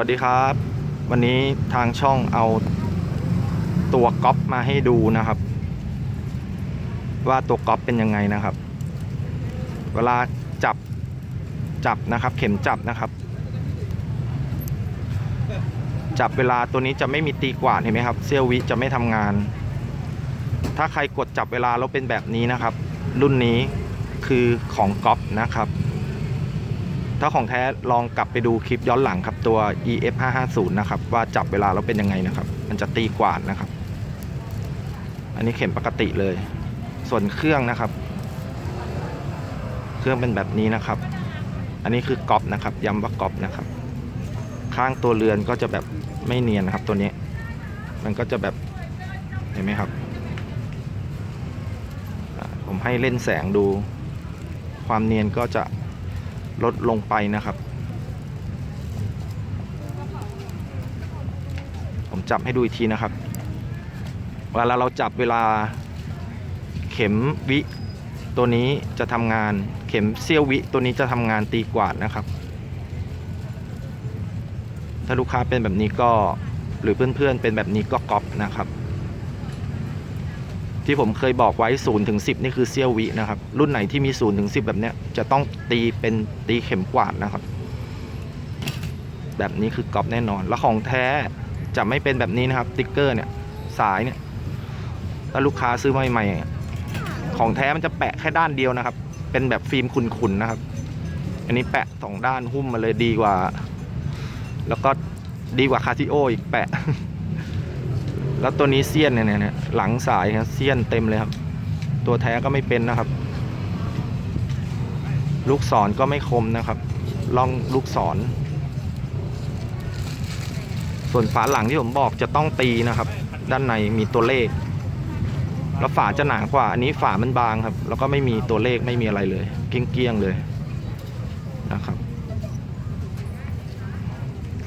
วัสดีครับ วันนี้ทางช่องเอาตัวก๊อปมาให้ดูนะครับ ว่าตัวก๊อปเป็นยังไงนะครับ เวลาจับจับนะครับ เข็มจับนะครับ จับเวลาตัวนี้จะไม่มีตีกวาดเห็นไหมครับเซี่ยววิจะไม่ทำงาน ถ้าใครกดจับเวลาแล้วเป็นแบบนี้นะครับ รุ่นนี้คือของก๊อปนะครับ ถ้าของแท้ลองกลับไปดูคลิปย้อนหลังครับตัว EF 550นะครับว่าจับเวลาแล้วเป็นยังไงนะครับ มันจะตีกวาดนะครับ อันนี้เข็มปกติเลย ส่วนเครื่องนะครับ เครื่องเป็นแบบนี้นะครับ อันนี้คือก๊อปนะครับย้ำว่าก๊อปนะครับ ข้างตัวเรือนก็จะแบบไม่เนียนนะครับ ตัวนี้ มันก็จะแบบเห็นไหมครับ ผมให้เล่นแสงดู ความเนียนก็จะ ลดลงไปนะครับ ผมจับให้ดูอีกทีนะครับ เวลาเราจับเวลาเข็มวิตัวนี้จะทำงานเข็มเซี่ยววิตัวนี้จะทำงานตีกวาดนะครับ ถ้าลูกค้าเป็นแบบนี้ก็หรือเพื่อนๆเป็นแบบนี้ก็ก๊อปนะครับ ที่ผมเคยบอกไว้0ถึง10นี่คือเซี่ยววินะครับ รุ่นไหนที่มี0ถึง10แบบเนี้ยจะต้องตีเป็นตีเข็มกวาดนะครับ แบบนี้คือกรอบแน่นอน แล้วของแท้จะไม่เป็นแบบนี้นะครับติ๊กเกอร์เนี่ยสายเนี่ยถ้าลูกค้าซื้อมาใหม่ๆของแท้มันจะแปะแค่ด้านเดียวนะครับ เป็นแบบฟิล์มขุนๆนะครับ อันนี้แปะสองด้านหุ้มมาเลยดีกว่า แล้วก็ดีกว่าคาซิโออีกแปะ แล้วตัวนี้เซียนเนี่ยเนี่ยหลังสายครับเซียนเต็มเลยครับ ตัวแท้ก็ไม่เป็นนะครับ ลูกศรก็ไม่คมนะครับล่องลูกศร ส่วนฝาหลังที่ผมบอกจะต้องตีนะครับ ด้านในมีตัวเลข แล้วฝาจะหนากว่า อันนี้ฝามันบางครับ แล้วก็ไม่มีตัวเลขไม่มีอะไรเลย เกลี้ยงๆเลยนะครับ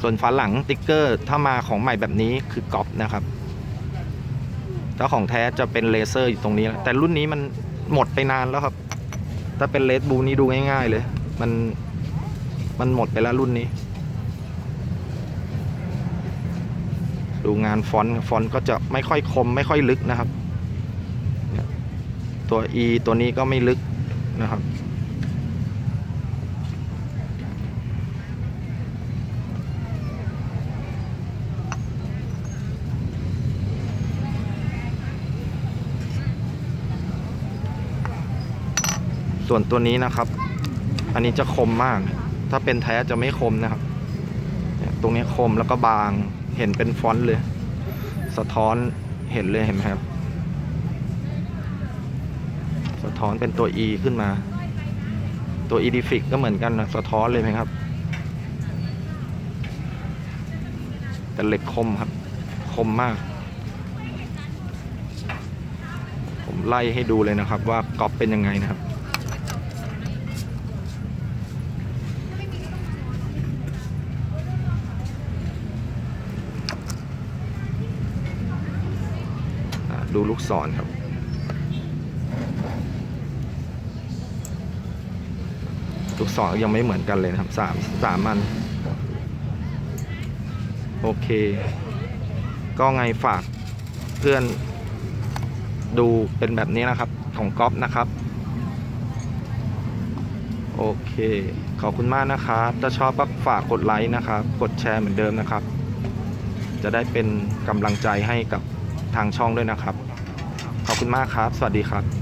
ส่วนฝาหลังติ๊กเกอร์ถ้ามาของใหม่แบบนี้คือก๊อปนะครับ ถ้าของแท้จะเป็นเลเซอร์อยู่ตรงนี้แล้วแต่รุ่นนี้มันหมดไปนานแล้วครับ ถ้าเป็นเลสบูนี่ดูง่ายๆเลย มันมันหมดไปแล้วรุ่นนี้ ดูงานฟอนต์ฟอนต์ก็จะไม่ค่อยคมไม่ค่อยลึกนะครับ ตัว E ตัวนี้ก็ไม่ลึกนะครับ ส่วนตัวนี้นะครับ อันนี้จะคมมาก ถ้าเป็นแท้จะไม่คมนะครับ ตรงนี้คมแล้วก็บาง เห็นเป็นฟอนต์เลย สะท้อนเห็นเลยเห็นไหมครับ สะท้อนเป็นตัว E ขึ้นมา ตัว e d i f i c ก็เหมือนกันนะ สะท้อนเลยไหมครับ แต่เหล็กคมครับ คมมาก ผมไล่ให้ดูเลยนะครับ ว่าก๊อปเป็นยังไงนะครับ ดูลูกศรครับ ลูกศรยังไม่เหมือนกันเลยนะครับสามสามอัน โอเค ก็ไงฝากเพื่อนดูเป็นแบบนี้นะครับ ของก๊อฟนะครับ โอเค ขอบคุณมากนะครับ ถ้าชอบก็ฝากกดไลค์นะครับ กดแชร์เหมือนเดิมนะครับ จะได้เป็นกำลังใจให้กับ ทางช่องด้วยนะครับ ขอบคุณมากครับ สวัสดีครับ